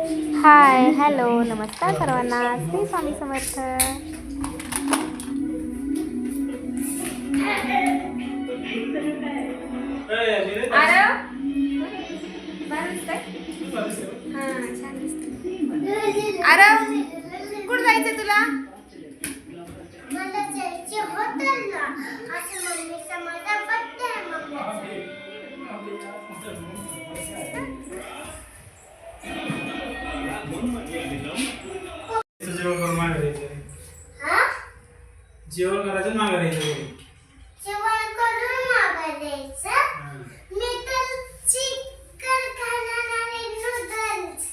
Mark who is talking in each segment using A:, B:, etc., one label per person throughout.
A: Hi hello नमस्कार सर्वांना. श्री स्वामी समर्थ. अरे कुठं जायचं तुला?
B: जेवण करायचं मागे यायचं
C: जेवण करून मागं द्यायचं मी तर चिकन खाणार आणि नूडल्स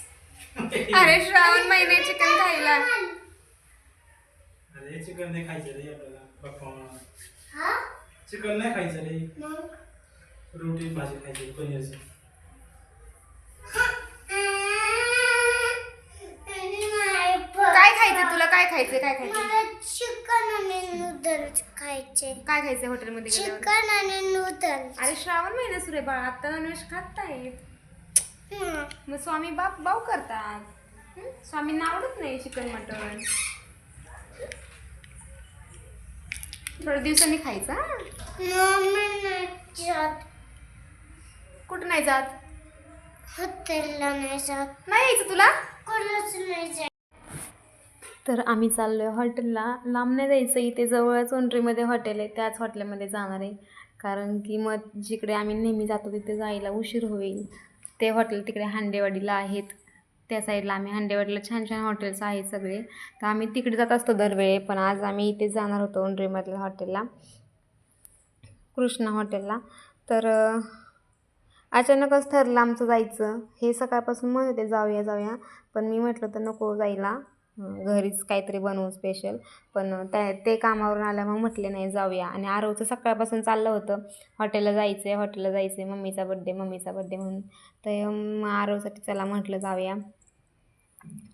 A: अरे श्रावण महिन्यात चिकन खायला.
B: अरे चिकन नाही खायचं रे आपल्याला पप्पा
C: हा?
B: चिकन नाही खायचं रे.
C: मग?
B: रोटी भाजी खायची पनीरची.
A: काय खायचं तुला? काय खायचं? काय खायचं?
C: मला चिकन आणि नूडल्स खायचे.
A: काय खायचं हॉटेलमध्ये गेल्यावर?
C: चिकन आणि नूडल्स
A: अरे श्रावण महिना सुरू आहे बाळा आता नॉनव्हेज खात नाहीत मग स्वामी बाप बाऊ करतात. हं? स्वामींना आवडत नाही चिकन मटन. थोड्या दिवसांनी खायचं हा? कुठं नाही जात?
C: हॉटेलला नाही जात.
A: नाही यायचं तुला?
C: कोणच नाही जात.
A: तर आम्ही चाललो आहे हॉटेलला. लांब नाही जायचं इथे जवळच ओंड्रीमध्ये हॉटेल आहे त्याच हॉटेलमध्ये जाणार आहे. कारण की मग जिकडे आम्ही नेहमी जातो तिथे जायला उशीर होईल. ते हॉटेल तिकडे हांडेवाडीला आहेत. त्या साईडला आम्ही हांडेवाडीला छान छान हॉटेल्स आहेत सगळे. तर आम्ही तिकडे जात असतो दरवेळे पण आज आम्ही इथे जाणार होतो ओंड्रीमधल्या हॉटेलला कृष्णा हॉटेलला. तर अचानकच ठरलं आमचं जायचं. हे सकाळपासून म्हणत होते जाऊया जाऊया. पण मी म्हटलं तर नको जायला. घरीच काहीतरी बनवू स्पेशल पण त्या ते कामावरून आल्या मग म्हटले नाही जाऊया. आणि आरवचं सकाळपासून चाललं होतं. हॉटेलला जायचं आहे हॉटेलला जायचं आहे मम्मीचा बड्डे मम्मीचा बड्डे म्हणून. तर आरवसाठी चला म्हटलं जाऊया.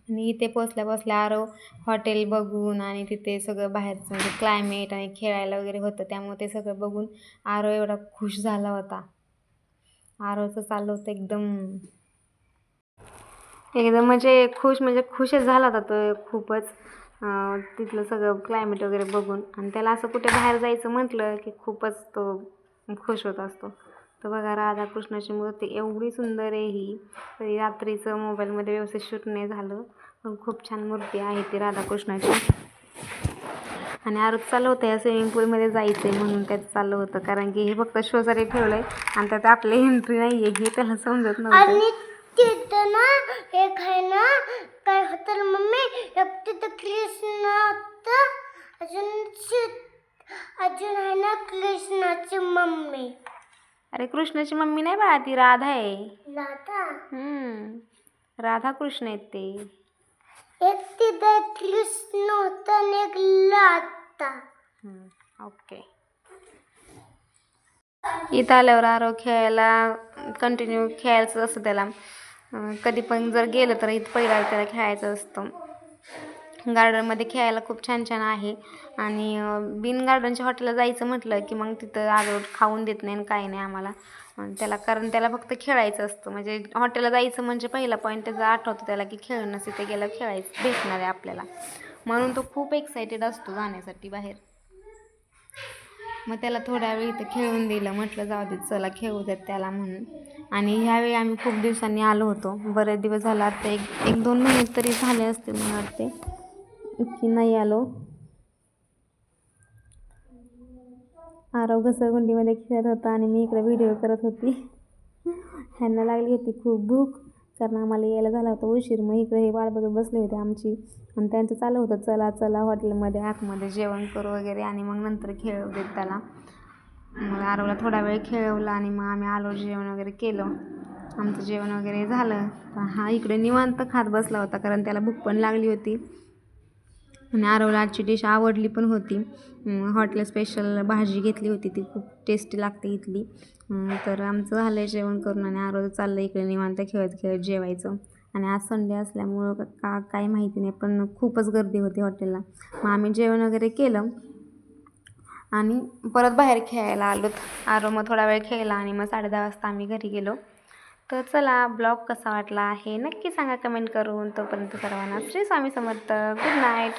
A: आणि इथे पोचल्या पोचल्या आरव हॉटेल बघून आणि तिथे सगळं बाहेरचं म्हणजे क्लायमेट आणि खेळायला वगैरे होतं. त्यामुळे ते सगळं बघून आरव एवढा खुश झाला होता. आरवचं चाललं होतं एकदम एकदम म्हणजे खुश म्हणजे खुशच झाला होता तो खूपच. तिथलं सगळं क्लायमेट वगैरे बघून. आणि त्याला असं कुठे बाहेर जायचं म्हटलं की खूपच तो खुश होत असतो. तर बघा राधाकृष्णाची मूर्ती एवढी सुंदर आहे ही. तरी रात्रीचं मोबाईलमध्ये व्यवस्थित शूट नाही झालं. पण खूप छान मूर्ती आहे ती राधाकृष्णाची. आणि आरोप चाललं होतं या स्विमिंग पूलमध्ये जायचं आहे म्हणून त्याचं चाललं होतं. कारण की हे फक्त शोसाठी ठेवलं आहे आणि त्यात आपली एंट्री नाही आहे हे त्याला समजत नव्हतं.
C: तिथं ना एक आहे ना काय होतं मम्मी? एक तिथं कृष्ण होतं अजून अजून आहे ना कृष्णाची मम्मी.
A: अरे कृष्णाची मम्मी नाही बाळा ती राधा आहे.
C: लाता
A: हम्म. राधा कृष्ण आहेत ते.
C: एक तिथं कृष्ण होतं आणि एक लाता
A: हम्म, ओके. इथं आल्यावर आरो खेळायला कंटिन्यू खेळायचं असतं त्याला. कधी पण जर गेलं तर इथं पहिला त्याला खेळायचं असतं. गार्डनमध्ये खेळायला खूप छान छान आहे. आणि बिन गार्डनच्या हॉटेलला जायचं म्हटलं की मग तिथं आरो खाऊन देत नाही आणि काही नाही आम्हाला. त्याला कारण त्याला फक्त खेळायचं असतं. म्हणजे हॉटेलला जायचं म्हणजे पहिला पॉईंट त्याचा आठवतो त्याला की खेळणं तिथे गेलं खेळायचं भेटणार आहे आपल्याला. म्हणून तो खूप एक्सायटेड असतो जाण्यासाठी बाहेर. मग त्याला थोड्या वेळ इथं खेळून दिलं. म्हटलं जाऊ दे चला खेळू देत त्याला म्हणून. आणि ह्यावेळी आम्ही खूप दिवसांनी आलो होतो. बरेच दिवस झाला आता एक एक दोन महिने तरी झाले असतील मला वाटते. की नाही आलो. आरव घसरगुंडीमध्ये खेळत होता आणि मी इकडे व्हिडिओ करत होती. ह्यांना लागली होती खूप भूक. कारण आम्हाला यायला झाला होता उशीर. मग इकडे हे वाट बघत बसले होते आमची. आणि त्यांचं चालू होतं चला चला हॉटेलमध्ये आतमध्ये जेवण करू वगैरे. आणि मग नंतर खेळू देत त्याला. मग आरवला थोडा वेळ खेळवला आणि मग आम्ही आलो जेवण वगैरे केलं. आमचं जेवण वगैरे झालं. हा इकडे निवांत खात बसला होता कारण त्याला भूक पण लागली होती. आणि आरवला आजची डिश आवडली पण होती. हॉटेल स्पेशल भाजी घेतली होती. ती खूप टेस्टी लागते इथली. तर आमचं झालं आहे जेवण करून आणि आरवचं चाललं इकडे निवांत खेळत खेळत जेवायचं. आणि आज संडे असल्यामुळं का- का काही माहिती नाही पण खूपच गर्दी होती हॉटेलला मग आम्ही जेवण वगैरे केलं. आणि परत बाहेर खेळायला आलो आरो मग थोडा वेळ खेळला आणि मग साडे दहा वाजता आम्ही घरी गेलो. तर चला ब्लॉग कसा वाटला आहे नक्की सांगा कमेंट करून. तोपर्यंत सर्वांना श्री स्वामी समर्थ. Good night.